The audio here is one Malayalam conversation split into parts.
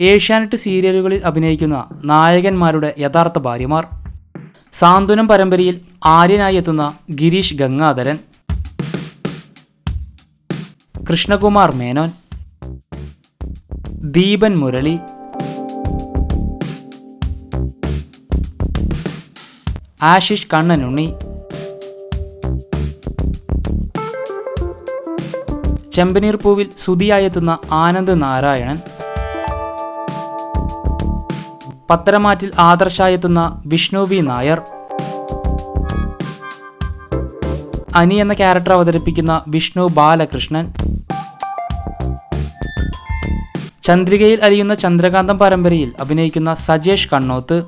ഏഷ്യാനെറ്റ് സീരിയലുകളിൽ അഭിനയിക്കുന്ന നായകന്മാരുടെ യഥാർത്ഥ ഭാര്യമാർ. സാന്ത്വനം പരമ്പരയിൽ ആര്യനായി എത്തുന്ന ഗിരീഷ് ഗംഗാധരൻ. കൃഷ്ണകുമാർ മേനോൻ. ദീപൻ മുരളി. ആഷിഷ് കണ്ണനുണ്ണി. ചെമ്പനീർ പൂവിൽ സുതിയായെത്തുന്ന ആനന്ദ് നാരായണൻ. പത്തരമാറ്റിൽ ആദർശായെത്തുന്ന വിഷ്ണു വി. നായർ. അനി എന്ന ക്യാരക്ടർ അവതരിപ്പിക്കുന്ന വിഷ്ണു ബാലകൃഷ്ണൻ. ചന്ദ്രികയിൽ അലിയുന്ന ചന്ദ്രകാന്തം പരമ്പരയിൽ അഭിനയിക്കുന്ന സജേഷ് കണ്ണോത്ത്.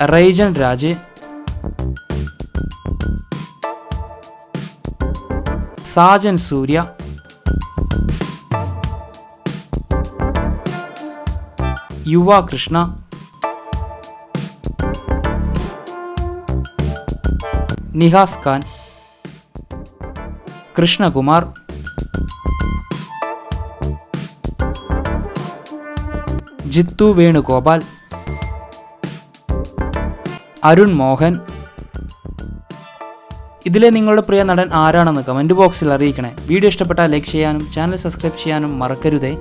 റൈജൻ രാജ്. സാജൻ സൂര്യ. യുവ കൃഷ്ണ. നിഹാസ് ഖാൻ. കൃഷ്ണകുമാർ. ജിത്തു വേണുഗോപാൽ. അരുൺ മോഹൻ. ഇതിലെ നിങ്ങളുടെ പ്രിയ നടൻ ആരാണെന്ന് കമന്റ് ബോക്സിൽ അറിയിക്കണേ. വീഡിയോ ഇഷ്ടപ്പെട്ടാൽ ലൈക്ക് ചെയ്യാനും ചാനൽ സബ്സ്ക്രൈബ് ചെയ്യാനും മറക്കരുതേ.